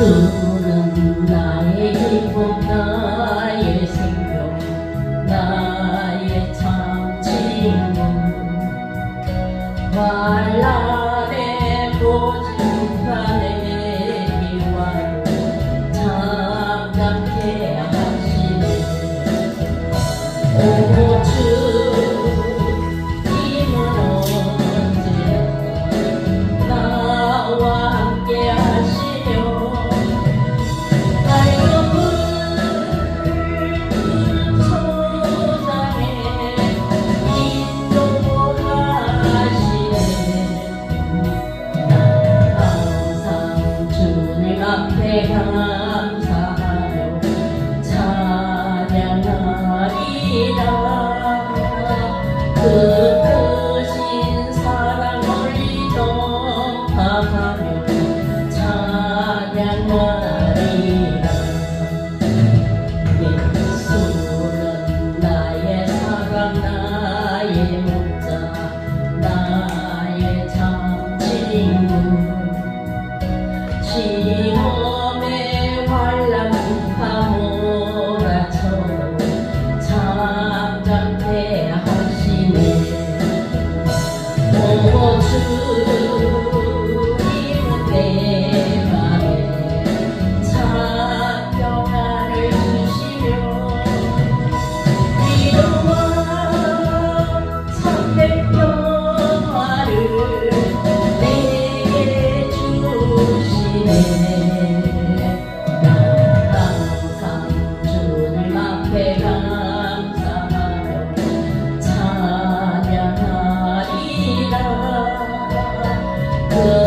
주는 나의 기쁨 나의 생명 나의 참 친구 환란의 고집판에 기와로 잠잠케 하시네 감사하며 찬양하리라 그 크신 사랑을 전파하며 찬양하리라 예수는 나의 사랑 나의 목자 나의 참 친구 시 good.